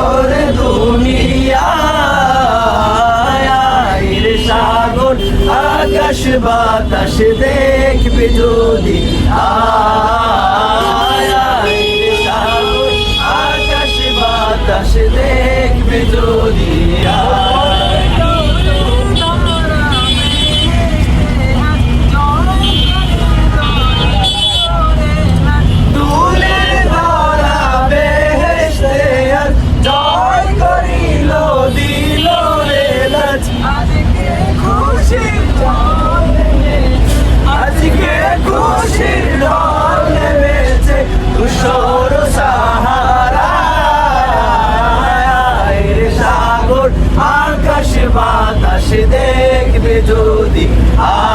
সাগর দুনিয়ায়ের সাগর আকাশ বাতাস দেখবে যদি। আয়ের সাগর আকাশ বাতাস দেখবে যদি। আ বাতাস দেখবে যদি আয়